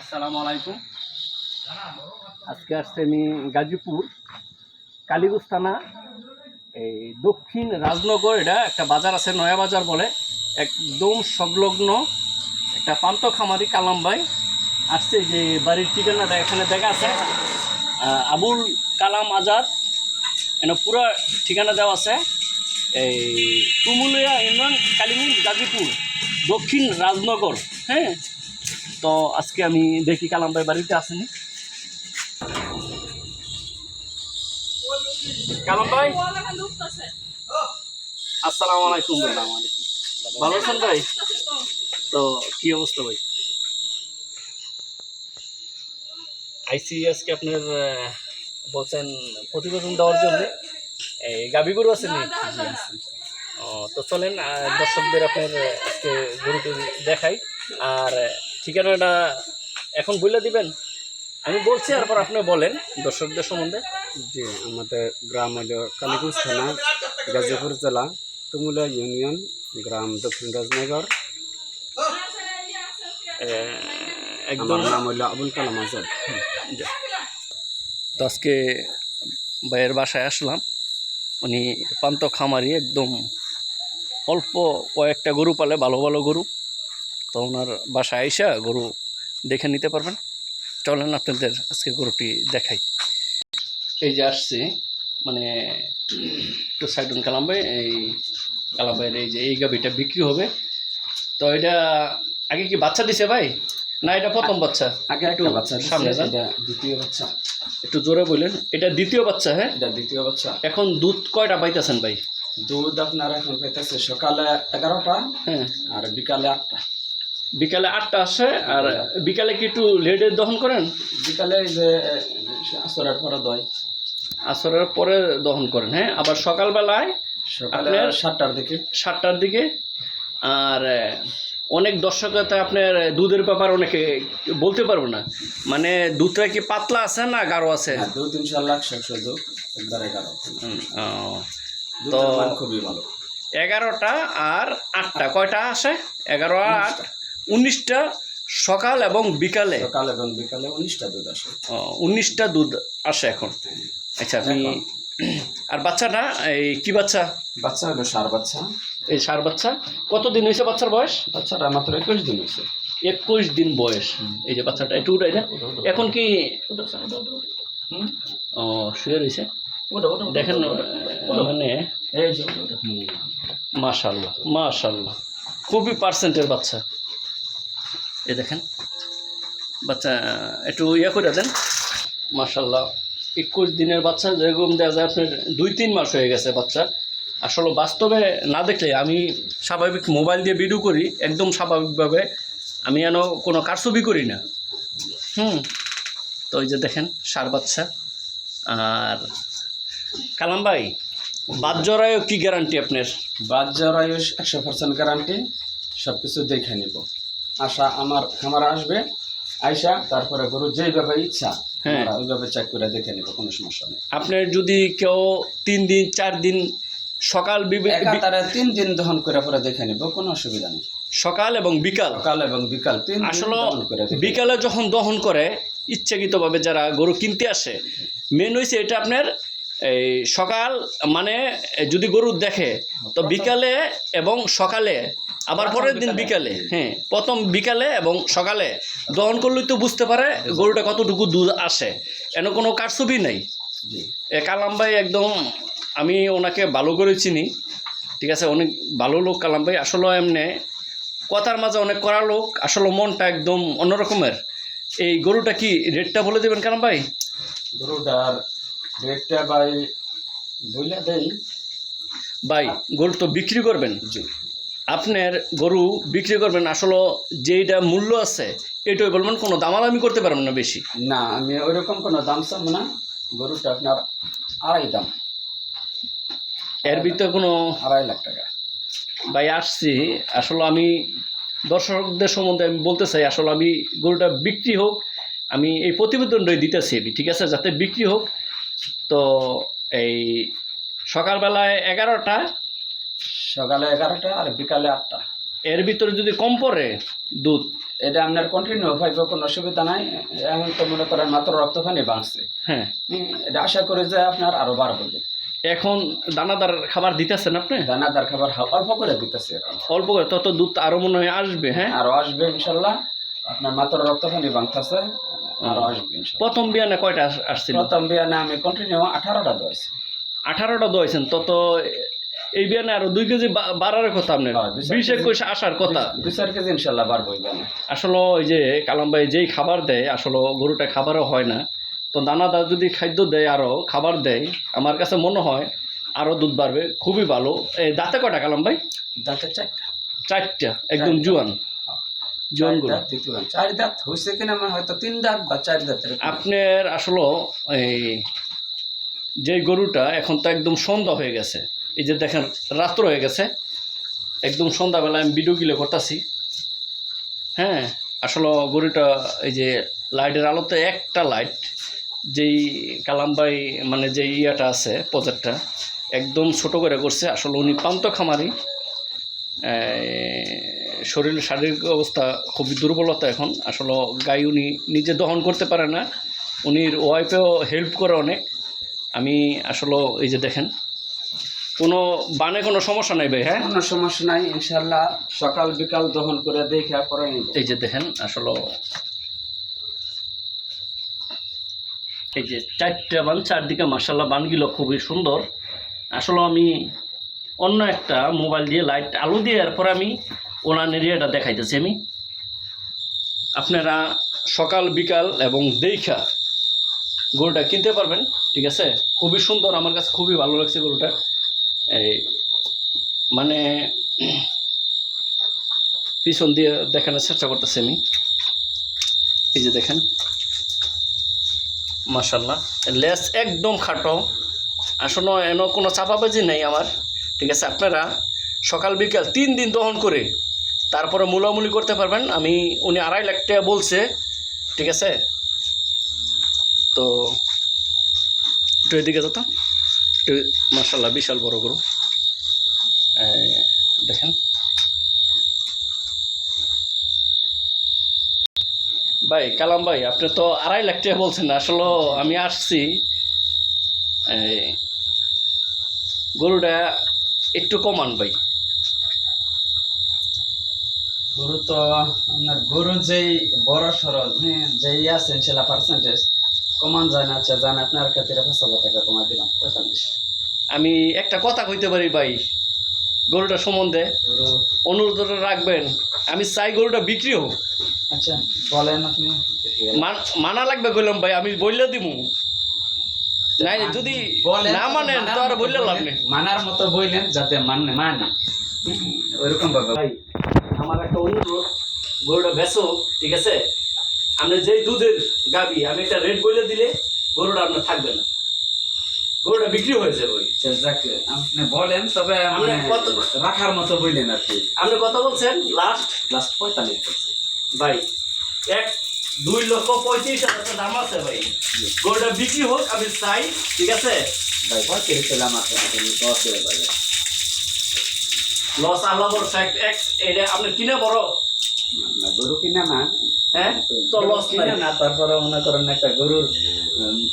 আসসালামু আলাইকুম। আজকে আসছে আমি গাজীপুর, কালীগঞ্জ এই দক্ষিণ রাজনগর, এটা একটা বাজার আছে নয়া বাজার বলে, একদম সংলগ্ন একটা পান্ত খামারি কালাম ভাই আসছে যে বাড়ির ঠিকানাটা এখানে দেখা আছে আবুল কালাম আজাদ, এনে পুরো ঠিকানা দেওয়া আছে, এই তুমুলিয়া ইউনিয়ন, কালীগঞ্জ, গাজীপুর, দক্ষিণ রাজনগর হ্যাঁ? তো আজকে আমি দেখি কালাম ভাই বাড়িতে আসেনি। কালাম ভাই আসসালামু আলাইকুম। ভালো আছেন ভাই? তো কি অবস্থা ভাই? আইসি আজকে আপনার বলছেন প্রতিবেদন দেওয়ার জন্য। এই গাবি গরু আছেন ও, তো চলেন দর্শকদের আপনার আজকে গরুটি দেখাই। আর ঠিকানাটা এখন বলে দিবেন? আমি বলছি তারপর আপনি বলেন দর্শকদের সম্বন্ধে। জি আমাদের গ্রাম হলো কালীগঞ্জ থানা গাজীপুর জেলা তুমুলিয়া ইউনিয়ন গ্রাম দক্ষিণ রাজনগর। একদম। নাম হইল আবুল কালাম আজাদ। তো আজকে ভাইয়ের বাসায় আসলাম। উনি পান্ত খামারি একদম অল্প কয়েকটা গরু পালে ভালো ভালো গরু। তো ওনার বাসায় আইসা গরু দেখে নিতে পারবেন। চলেন আপনাদের আজকে গরুটি দেখাই। এই যে আসছে মানে একটু সাইডুন কালাম ভাই এই কালাম ভাইয়ের এই যে এই গাবিটা বিক্রি হবে। তো এটা আগে কি বাচ্চা দিছে ভাই? না এটা প্রথম বাচ্চা? আগে একটু একটা বাচ্চা সামনে এটা দ্বিতীয় বাচ্চা। একটু জোরে বললেন এটা দ্বিতীয় বাচ্চা হ্যাঁ? এটা দ্বিতীয় বাচ্চা। এখন দুধ কয়টা পাইতেছেন ভাই? দুধ আপনার এখন পাইতেছে সকালে এগারোটা হ্যাঁ। আর বিকালে আটটা। বিকালে আটটা আসে আর বিকালে কি একটু লেটে দহন করেন? বিকালে যে আসরের পরে দই। আসরের পরে দহন করেন হ্যাঁ? আবার সকালবেলায় সকালে সাতটার দিকে। সাতটার দিকে আর অনেক দর্শকতা আপনার দুধের ব্যাপার অনেকে বলতে পারব না। মানে দুধটা কি পাতলা আছে না গাঢ় আছে? হ্যাঁ দুধ ইনশাল্লাহ একশো দুধ একবার হুম, ও। খুবই ভালো। এগারোটা আর আটটা কয়টা আসে এগারো আর আট উনিশটা সকাল এবং বিকালে? সকাল এবং বিকালে উনিশটা দুধ আসে। উনিশটা দুধ আসে এখন। আচ্ছা আপনি আর বাচ্চাটা এই কি বাচ্চা? বাচ্চা হলো সার বাচ্চা। এই সার বাচ্চা। কতদিন হয়েছে বাচ্চার বয়স? বাচ্চাটা মাত্র একুশ দিন হয়েছে। একুশ দিন বয়স। এই যে বাচ্চাটা একটু উঠাই না এখন কি ও শুয়ে রয়েছে। দেখেন মানে মাশাল্লাহ মাশাল্লাহ। খুবই পার্সেন্টের বাচ্চা। এ দেখেন। বাচ্চা, একটু ইয়ে করে দেন। মাশাল্লাহ একুশ দিনের বাচ্চা, যেরকম দেখা যায় আপনার দুই তিন মাস হয়ে গেছে বাচ্চা। আসলে বাস্তবে না দেখলে আমি স্বাভাবিক মোবাইল দিয়ে ভিডিও করি, একদম স্বাভাবিকভাবে। আমি যেন কোনো কারসবি করি না। হুম। তো ওই যে দেখেন, সার বাচ্চা। আর কালাম ভাই, বাদ জরায়ও কি গ্যারান্টি আপনার? আয়ুষ একশো পার্সেন্ট গ্যারান্টি সব কিছু দেখে নিব। আশা আমার খামার আসবে আইসা তারপরে গরু যেইভাবে ইচ্ছা হ্যাঁ। ওইভাবে চেক করে দেখে নিব কোনো সমস্যা নেই আপনার যদি কেউ তিন দিন চার দিন সকাল বি- তিন দিন দহন করে পরে দেখে নিব কোনো অসুবিধা নেই সকাল এবং বিকাল সকাল এবং বিকাল তিন আসলে। বিকালে যখন দহন করে ইচ্ছাকৃতভাবে যারা গরু কিনতে আসে মেন হয়েছে এটা আপনার এই সকাল মানে যদি গরু দেখে তো বিকালে এবং সকালে আবার পরের দিন বিকালে। হ্যাঁ প্রথম বিকালে এবং সকালে। দহন করলেই তো বুঝতে পারে গরুটা কতটুকু দুধ আসে। এন কোনো কারসবি নেই। এ কালাম ভাই একদম আমি ওনাকে ভালো করে চিনি ঠিক আছে? অনেক ভালো লোক কালাম ভাই। আসলে এমনি কথার মাঝে অনেক করা লোক আসলে মনটা একদম অন্যরকমের। এই গরুটা কি রেটটা বলে দেবেন কালাম ভাই? গরুটার রেটটা ভাই বইলে দেই। ভাই গরু তো বিক্রি করবেন? জি। আপনার গরু বিক্রি করবেন আসলে যেইটা মূল্য আছে এটাই বলবেন কোনো দামাদামি করতে পারবেন না বেশি? না আমি ওইরকম কোনো দাম চাব না। গরুটা আপনার আড়াই দাম। এর ভিতরে কোনো আড়াই লাখ টাকা। ভাই আসছি। আসলে আমি দর্শকদের সম্বন্ধে আমি বলতে চাই আসলে আমি গরুটা বিক্রি হোক আমি এই প্রতিবেদনটাই দিতেছি আমি ঠিক আছে? যাতে বিক্রি হোক তো এই সকালবেলায় এগারোটা সকালে এগারোটা আর বিকালে আটটা। এর ভিতরে যদি কম পড়ে দুধ? এটা আপনার কন্টিনিউ পাইব কোনো অসুবিধা নাই। এখন তো মনে করেন মাত্র রক্ত পানি বাংছে হ্যাঁ এটা আশা করি যে আপনার আরও বাড়বো। এখন দানাদার খাবার দিতেছেন আপনি? দানাদার খাবার অল্প করে দিতেছে অল্প করে তত দুধ আরও মনে হয় আসবে হ্যাঁ? আরও আসবে ইনশাল্লাহ। আপনার মাত্র রক্ত পানি প্রথম বিয়ানে কয়টা আস- আসছিল? প্রথম বিয়ানে আমি কন্টিনিউ আঠারোটা দোয়াইছি আঠারোটা দোয়াইছেন তত এই বিয়ানে আরও দুই কেজি বাড়ার কথা আপনার? হ্যাঁ, বিশ একুশ আসার কথা। দুই চার কেজি ইনশাল্লাহ বাড়বো আসলে ওই যে কালাম ভাই যেই খাবার দেয় আসলে গরুটা খাবারও হয় না। তো দানাদার যদি খাদ্য দেয় আরও খাবার দেয় আমার কাছে মনে হয় আরও দুধ বাড়বে খুবই ভালো। এই দাঁতে কয়টা কালাম ভাই? দাঁতে চারটা। চারটা একদম। জুয়ান। চার দাঁত চার দাঁত হয়েছে কিনা আমার হয়তো তিন দাঁত বা চার দাঁতের আপনার আসলে এই যে গরুটা এখন তো একদম সন্ধ্যা হয়ে গেছে। এই যে দেখেন রাত্র হয়ে গেছে। একদম সন্ধ্যাবেলা আমি ভিডিও গিলে করতেছি। হ্যাঁ আসলে গরুটা এই যে লাইটের আলোতে একটা লাইট যেই কালামবাই মানে যে ইয়াটা আছে প্রজেক্টটা একদম ছোট করে করছে। আসলে উনি প্রান্ত খামারি। শরীর শারীরিক অবস্থা খুবই দুর্বলতা এখন। আসলে গাই উনি নিজে দহন করতে পারে না। উনির ওয়াইফেও হেল্প করে অনেক। আমি আসলে এই যে দেখেন কোনো বানে কোনো সমস্যা নাই ভাই হ্যাঁ? কোনো সমস্যা নাই ইনশাল্লাহ সকাল বিকাল দহন করে দেখে পরে এই যে দেখেন আসলে এই যে চারটা বান চারদিকে মার্শাল্লাহ বানগুলো খুবই সুন্দর। আসলে আমি অন্য একটা মোবাইল দিয়ে লাইট আলো দিয়ে এরপর আমি ওনার এরিয়াটা দেখাইতেছি আমি। আপনারা সকাল, বিকাল এবং দেখা গরুটা কিনতে পারবেন, ঠিক আছে? খুবই সুন্দর, আমার কাছে খুবই ভালো লাগছে গরুটা। এই মানে পিছন দিয়ে দেখানোর চেষ্টা করতেছি আমি। এই যে দেখেন। মাশাল্লাহ লেস একদম খাটো। আসলে এন কোনো চাপাবাজি নেই আমার, ঠিক আছে? আপনারা সকাল, বিকাল তিন দিন দহন করে তারপরে মূলামূলি করতে পারবেন। আমি, উনি আড়াই লাখ টাকা বলছে, ঠিক আছে? তো একটু এদিকে যেতাম একটু মার্শাল্লাহ বিশাল বড় গরু। দেখেন। ভাই, কালাম ভাই, আপনি তো আড়াই লাখ টাকা বলছেন আসলে আমি আসছি। গরুটা একটু কমান ভাই। গরু তো আপনার গরু যেই বড় সরল হ্যাঁ যেই আছে ইনশাল্লাহ পার্সেন্টেজ কমান যায় না আচ্ছা জান আপনার খাতিরে পাঁচ হাজার টাকা কমাই দিলাম পঁয়তাল্লিশ। আমি একটা কথা কইতে পারি ভাই গরুটা সম্বন্ধে। গরু? অনুরোধ রাখবেন আমি চাই গরুটা বিক্রি হোক। আচ্ছা বলেন আপনি। মান- মানা লাগবে কইলাম ভাই আমি বললে দিমু। নাই যদি না মানেন তো আর বললে লাভ নেই। মানার মতো বললেন যাতে মানে মানে। ওইরকম ভাবে। ভাই আমার একটা অনুরোধ গরুটা বেচো ঠিক আছে? আপনি যেই দুধের গাবি আমি একটা রেট বলে দিলে গরুটা আপনার থাকবে না। গরুটা বিক্রি হয়ে যাবে। ওই আপনি বলেন তবে আপনি মানে কত- রাখার মতো বললেন আর কি। আপনি কত বলছেন? লাস্ট লাস্ট পঁয়তাল্লিশ বলছি। ভাই এক দুই লক্ষ পঁয়ত্রিশ হাজার দাম আছে ভাই। গরুটা বিক্রি হোক আমি চাই ঠিক আছে? ভাই পঁয়ত্রিশ আমার দশ হয়ে যাবে লস আল্লাহ ভরসা এটা আপনি কিনে বড়? না, গরু কিনা না। হ্যাঁ? তো লস কিনা না তারপরে মনে করেন একটা গরুর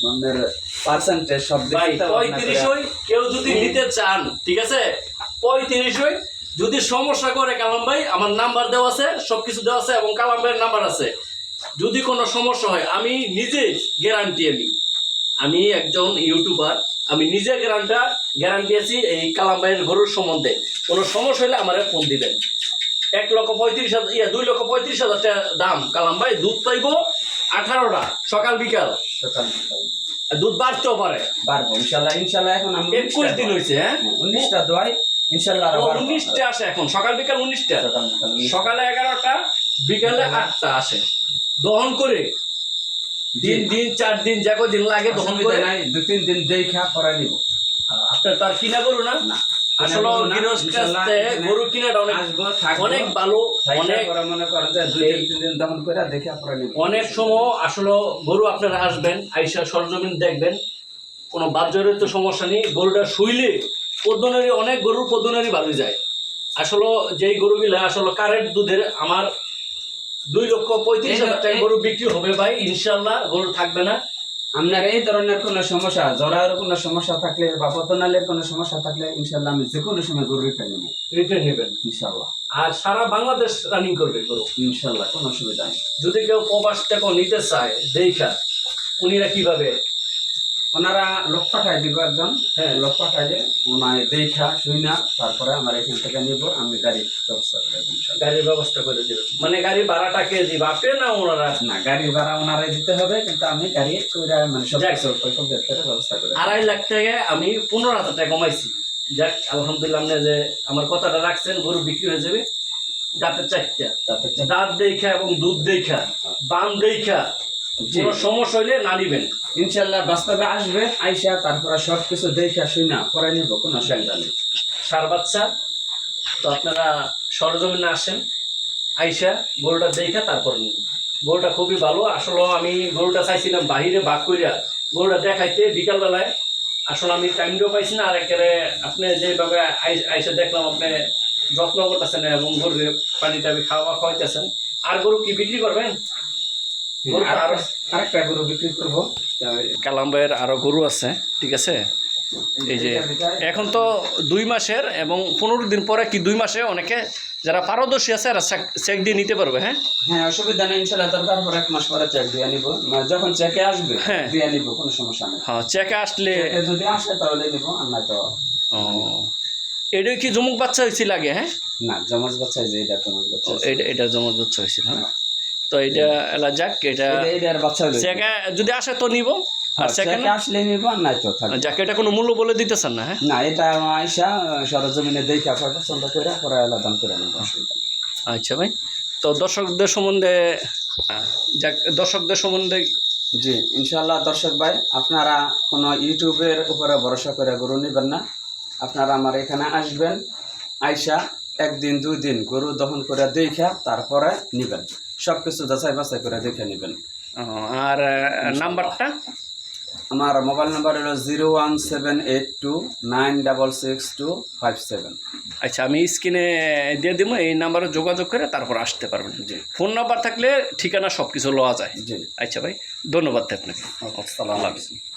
আমাদের পার্সেন্টেজ সব ভাই চিন্তা ভাবনা পঁয়ত্রিশ করে- হই কেউ যদি নিতে চান ঠিক আছে? যদি সমস্যা করে কালাম ভাই আমার নাম্বার দেওয়া আছে সব কিছু দেওয়া আছে এবং কালাম ভাইয়ের নাম্বার আছে। যদি কোনো সমস্যা হয় আমি নিজে গ্যারান্টি আমি আমি একজন ইউটিউবার আমি নিজে গ্যারান্টা গ্যারান্টি আছি এই কালাম ভাইয়ের গরুর সম্বন্ধে। কোনো সমস্যা হলে আমার ফোন দিবেন। এক লক্ষ পঁয়ত্রিশ হাজার ইয়া দুই লক্ষ পঁয়ত্রিশ হাজার টাকা দাম। কালাম ভাই দুধ পাইবো আঠারোটা সকাল বিকাল। সকাল বিকাল। আর দুধ বাড়তেও পারে। বাড়বো ইনশাল্লাহ ইনশাল্লাহ এখন আমি একুশ দিন হয়েছে হ্যাঁ? উনিশটা দোয়াই ইনশাল্লাহ। উনিশটা আসে এখন সকাল বিকাল উনিশটা। সকালে এগারোটা বিকালে আটটা আসে। দহন করে দিন দিন চার দিন যে দিন লাগে করে। নাই দু তিন দিন দেখা পরে নিব। আপনার তার কিনা গরু না? আসলে গৃহস্থ গরু কিনাটা অনেক অনেক ভালো অনেক মনে করেন যে দুই তিন দিন দহন করে দেখা পরে নিব। অনেক সময় আসলে গরু আপনারা আসবেন আইসা সরজমিন দেখবেন। কোনো বাহ্যের তো সমস্যা নেই গরুটা শুইলে পদ্মনারি অনেক গরুর পদ্মনারি ভালো যায়। আসলে যেই গরুগুলা আসলে কারেন্ট দুধের আমার দুই লক্ষ পঁয়ত্রিশ হাজার টাকা গরু বিক্রি হবে ভাই ইনশাল্লাহ গরু থাকবে না। আপনার এই ধরনের কোনো সমস্যা জরার কোনো সমস্যা থাকলে বা পতনালের কোনো সমস্যা থাকলে ইনশাল্লাহ আমি যে কোনো সময় গরু রিটার্ন নেব। রিটার্ন নেবেন। ইনশাল্লাহ আর সারা বাংলাদেশ রানিং করবে গরু। ইনশাল্লাহ কোনো অসুবিধা নেই। যদি কেউ প্রবাস টেকো নিতে চায় দেখা উনিরা কীভাবে ওনারা লোক পাঠাই দিব একজন। হ্যাঁ। লোক পাঠাইলে ওনায় দেখা শুই না তারপরে আমার এখান থেকে নিব আমি গাড়ির ব্যবস্থা করে দেবো। গাড়ির ব্যবস্থা করে দেবেন মানে গাড়ি ভাড়াটা কে দিবে? আপনি না ওনারা? না গাড়ি ভাড়া ওনারাই দিতে হবে কিন্তু আমি গাড়ি কইরা মানে সব সব ব্যবস্থা করে আড়াই লাখ থেকে আমি পনেরো হাজার টাকা কমাইছি। যাক আলহামদুলিল্লাহ আপনি যে আমার কথাটা রাখছেন গরু বিক্রি হয়ে যাবে। দাঁতের চারটা। দাঁত দেখা এবং দুধ দেখা বান দেখা। কোনো সমস্যা হইলে না নিবেন। ইনশাল্লাহ বাস্তবে আসবে আইসা তারপরে সব কিছু দেখা শুই না পরে নিব কোনো অসুবিধা নেই। সার বাচ্চা তো আপনারা সরজমিনে আসেন আইসা গরুটা দেখা তারপর নিন। গরুটা খুবই ভালো আসলে আমি গরুটা চাইছিলাম বাহিরে বাক কইরা গরুটা দেখাইতে বিকালবেলায়। আসলে আমি টাইমটাও পাইছি না আর একেবারে আপনি যেভাবে আইসা দেখলাম আপনি যত্ন করতেছেন এবং গরুর পানি টাবি খাওয়া খাওয়াইতেছেন। আর গরু কি বিক্রি করবেন? আরেকটা গরু বিক্রি করব। কালাম্বাইয়ের আরও গরু আছে ঠিক আছে? এই যে এখন তো দুই মাসের এবং পনেরো দিন পরে কি দুই মাসে অনেকে যারা পারদর্শী আছে এরা চেক দিয়ে নিতে পারবে হ্যাঁ? হ্যাঁ অসুবিধা নেই ইনশাল্লাহ তারপর এক মাস পরে চেক দিয়ে নিব। মানে যখন চেকে আসবে হ্যাঁ। দিয়ে নিব কোনো সমস্যা নেই। হ্যাঁ চেকে আসলে যদি আসে তাহলে নিব আর না তো ও এটা কি জমুক বাচ্চা হয়েছিল আগে হ্যাঁ? না জমজ বাচ্চা যে এটা জমজ বাচ্চা এটা এটা জমুক বাচ্চা হয়েছিল হ্যাঁ। তো এটা এলা যাক এটা চেকে যদি আসে তো নিব। আর সেকেন্ড চেকে আসলে নিব আর নাই তো যাকে এটা কোনো মূল্য বলে দিতেছেন না হ্যাঁ? না এটা আইসা সরজমিনে দেখে পছন্দ করে পরে আলাদা করে নিব। আচ্ছা ভাই তো দর্শকদের সম্বন্ধে যাক দর্শকদের সম্বন্ধে জি ইনশাল্লাহ দর্শক ভাই আপনারা কোনো ইউটিউবের উপরে ভরসা করে গরু নেবেন না। আপনারা আমার এখানে আসবেন আইসা একদিন দুই দিন গরু দহন করে দেখা তারপরে নেবেন। সব কিছু যাচাই বাছাই করে দেখে নেবেন। আর নাম্বারটা? আমার মোবাইল নাম্বার হলো zero one seven eight two nine double six two five seven. আচ্ছা আমি স্ক্রিনে দিয়ে দিব এই নাম্বারে যোগাযোগ করে তারপর আসতে পারবেন। জি। ফোন নাম্বার থাকলে ঠিকানা সব কিছু লওয়া যায়। জি। আচ্ছা ভাই ধন্যবাদ আপনাকে। আসসালামু আলাইকুম।